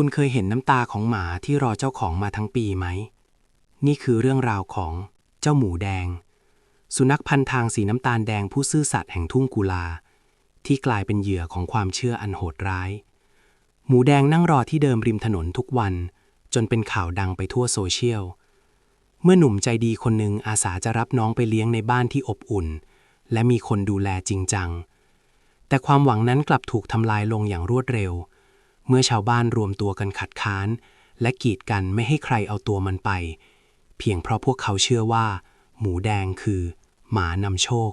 คุณเคยเห็นน้ำตาของหมาที่รอเจ้าของมาทั้งปีไหม นี่คือเรื่องราวของเจ้าหมูแดง สุนัขพันทางสีน้ำตาลแดงผู้ซื่อสัตย์แห่งทุ่งกุลา ที่กลายเป็นเหยื่อของความเชื่ออันโหดร้าย หมูแดงนั่งรอที่เดิมริมถนนทุกวัน จนเป็นข่าวดังไปทั่วโซเชียล เมื่อหนุ่มใจดีคนหนึ่งอาสาจะรับน้องไปเลี้ยงในบ้านที่อบอุ่น และมีคนดูแลจริงจัง แต่ความหวังนั้นกลับถูกทำลายลงอย่างรวดเร็วเเมื่อชาวบ้านรวมตัวกันขัดค้าน และกีดกันไม่ให้ใครเอาตัวมันไป เพียงเพราะพวกเขาเชื่อว่า หมูแดงคือ หมานำโชค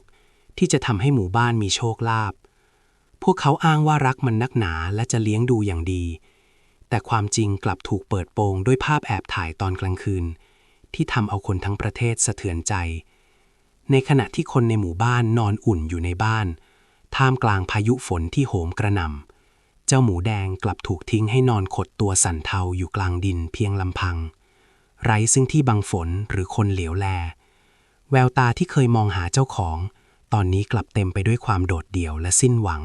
ที่จะทำให้หมู่บ้านมีโชคลาภพวกเขาอ้างว่ารักมันนักหนาและจะเลี้ยงดูอย่างดี แต่ความจริงกลับถูกเปิดโปงด้วยภาพแอบถ่ายตอนกลางคืน ที่ทำเอาคนทั้งประเทศสะเทือนใจ ในขณะที่คนในหมู่บ้านนอนอุ่นอยู่ในบ้าน ท่ามกลางพายุฝนที่โหมกระหน่ำ เจ้าหมูแดงกลับถูกทิ้งให้นอนขดตัวสั่นเทาอยู่กลางดินเพียงลำพัง ไร้ซึ่งที่บังฝนหรือคนเหลียวแล แววตาที่เคยมองหาเจ้าของ ตอนนี้กลับเต็มไปด้วยความโดดเดี่ยวและสิ้นหวัง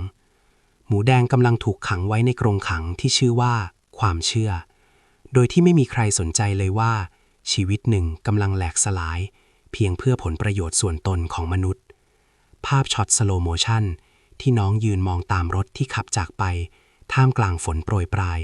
หมูแดงกำลังถูกขังไว้ในกรงขังที่ชื่อว่า ความเชื่อ โดยที่ไม่มีใครสนใจเลยว่า ชีวิตหนึ่งกำลังแหลกสลาย เพียงเพื่อผลประโยชน์ส่วนตนของมนุษย์ ภาพช็อตสโลโมชันที่น้องยืนมองตามรถที่ขับจากไป ท่ามกลางฝนโปรยปลาย